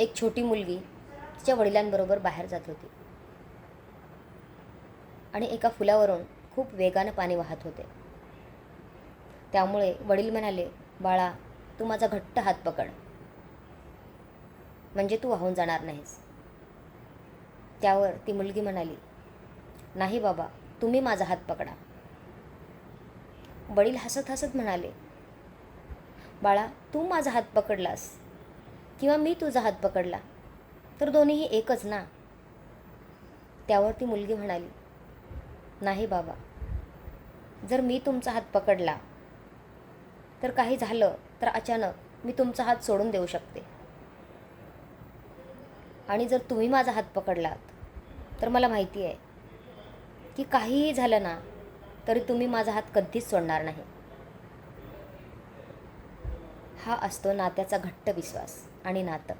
एक छोटी मुलगी तिच्या वडिलांबरोबर बाहेर जात होती. आणि एका फुलावरून खूप वेगानं पाणी वाहत होते. त्यामुळे वडील म्हणाले बाळा तू माझा घट्ट हात पकड. म्हणजे तू वाहून जाणार नाहीस. त्यावर ती मुलगी म्हणाली नाही बाबा तुम्ही माझा हात पकडा. वडील हसत हसत म्हणाले बाळा तू माझा हात पकडलास. किंवा मी तुझा हात पकडला तर दोन्हीही एकच ना? त्यावर ती मुलगी म्हणाली नाही बाबा. जर मी तुमचा हात पकडला तर काही झालं तर अचानक मी तुमचा हात सोडून देऊ शकते. आणि जर तुम्ही माझा हात पकडलात तर मला माहिती आहे की काहीही झालं ना तरी तुम्ही माझा हात कधीच सोडणार नाही. हा असतो नात्याचा घट्ट विश्वास आणि नातं.